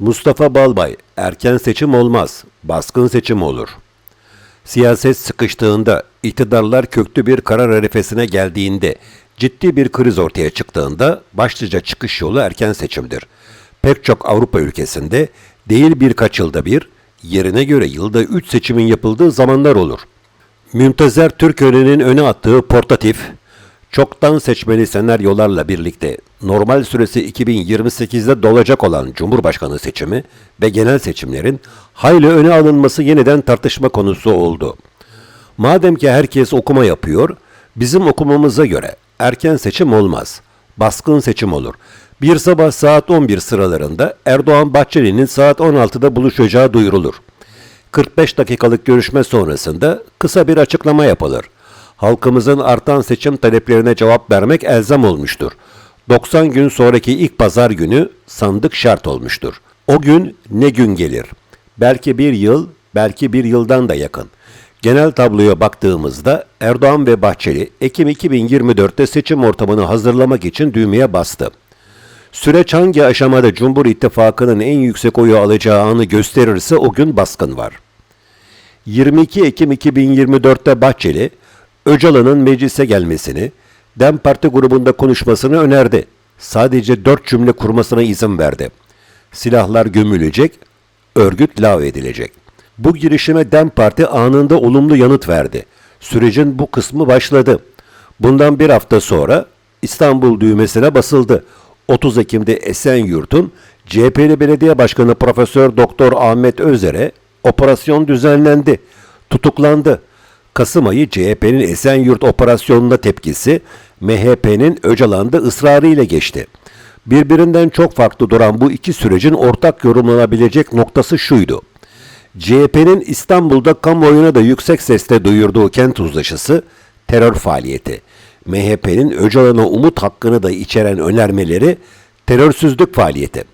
Mustafa Balbay, erken seçim olmaz, baskın seçim olur. Siyaset sıkıştığında, iktidarlar köklü bir karar arifesine geldiğinde, ciddi bir kriz ortaya çıktığında başlıca çıkış yolu erken seçimdir. Pek çok Avrupa ülkesinde değil birkaç yılda bir, yerine göre yılda 3 seçimin yapıldığı zamanlar olur. Müntezer Türkören'in öne attığı portatif, çoktan seçmeli senaryolarla birlikte normal süresi 2028'de dolacak olan Cumhurbaşkanı seçimi ve genel seçimlerin hayli öne alınması yeniden tartışma konusu oldu. Madem ki herkes okuma yapıyor, bizim okumamıza göre erken seçim olmaz, baskın seçim olur. Bir sabah saat 11 sıralarında Erdoğan Bahçeli'nin saat 16'da buluşacağı duyurulur. 45 dakikalık görüşme sonrasında kısa bir açıklama yapılır. Halkımızın artan seçim taleplerine cevap vermek elzem olmuştur. 90 gün sonraki ilk pazar günü sandık şart olmuştur. O gün ne gün gelir? Belki bir yıl, belki bir yıldan da yakın. Genel tabloya baktığımızda Erdoğan ve Bahçeli Ekim 2024'te seçim ortamını hazırlamak için düğmeye bastı. Süreç hangi aşamada Cumhur İttifakı'nın en yüksek oyu alacağı anı gösterirse o gün baskın var. 22 Ekim 2024'te Bahçeli, Öcalan'ın meclise gelmesini, DEM Parti grubunda konuşmasını önerdi. Sadece dört cümle kurmasına izin verdi. Silahlar gömülecek, örgüt lav edilecek. Bu girişime DEM Parti anında olumlu yanıt verdi. Sürecin bu kısmı başladı. Bundan bir hafta sonra İstanbul düğmesine basıldı. 30 Ekim'de Esenyurt'un CHP'li Belediye Başkanı Profesör Doktor Ahmet Özer'e operasyon düzenlendi. Tutuklandı. Kasım ayı CHP'nin Esenyurt operasyonuna tepkisi MHP'nin Öcalan'da ısrarıyla geçti. Birbirinden çok farklı duran bu iki sürecin ortak yorumlanabilecek noktası şuydu. CHP'nin İstanbul'da kamuoyuna da yüksek sesle duyurduğu kent uzlaşısı terör faaliyeti. MHP'nin Öcalan'a umut hakkını da içeren önermeleri terörsüzlük faaliyeti.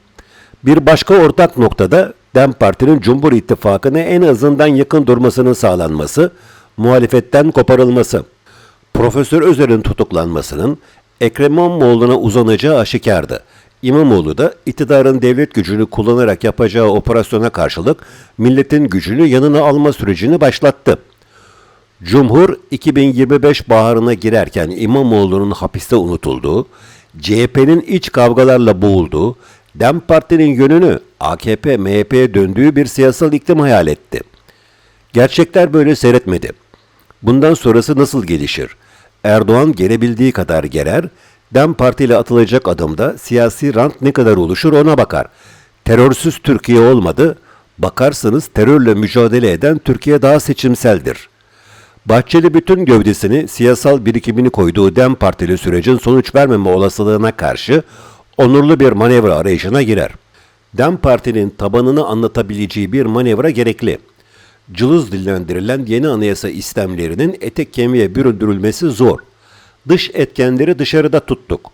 Bir başka ortak noktada DEM Parti'nin Cumhur İttifakı'na en azından yakın durmasının sağlanması, muhalefetten koparılması. Profesör Özer'in tutuklanmasının Ekrem İmamoğlu'na uzanacağı aşikardı. İmamoğlu da iktidarın devlet gücünü kullanarak yapacağı operasyona karşılık milletin gücünü yanına alma sürecini başlattı. Cumhur 2025 baharına girerken İmamoğlu'nun hapiste unutulduğu, CHP'nin iç kavgalarla boğulduğu, DEM Parti'nin yönünü AKP, MHP'ye döndüğü bir siyasal iklim hayal etti. Gerçekler böyle seyretmedi. Bundan sonrası nasıl gelişir? Erdoğan gelebildiği kadar gerer, DEM Parti ile atılacak adımda siyasi rant ne kadar oluşur ona bakar. Terörsüz Türkiye olmadı, bakarsanız terörle mücadele eden Türkiye daha seçimseldir.'' Bahçeli bütün gövdesini, siyasal birikimini koyduğu DEM Partili sürecin sonuç vermeme olasılığına karşı onurlu bir manevra arayışına girer. DEM Parti'nin tabanını anlatabileceği bir manevra gerekli. Cılız dillendirilen yeni anayasa istemlerinin etek kemiğe büründürülmesi zor. Dış etkenleri dışarıda tuttuk.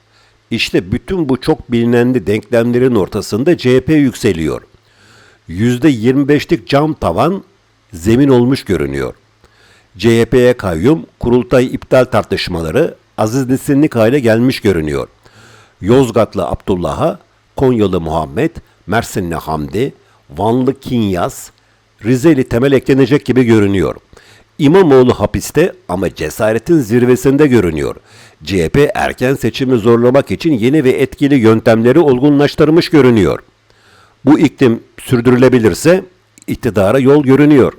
İşte bütün bu çok bilinenli denklemlerin ortasında CHP yükseliyor. %25'lik cam tavan zemin olmuş görünüyor. CHP'ye kayyum, kurultay iptal tartışmaları Aziz Nesinlik hale gelmiş görünüyor. Yozgatlı Abdullah'a, Konyalı Muhammed, Mersinli Hamdi, Vanlı Kinyas, Rizeli Temel eklenecek gibi görünüyor. İmamoğlu hapiste ama cesaretin zirvesinde görünüyor. CHP erken seçimi zorlamak için yeni ve etkili yöntemleri olgunlaştırmış görünüyor. Bu iklim sürdürülebilirse iktidara yol görünüyor.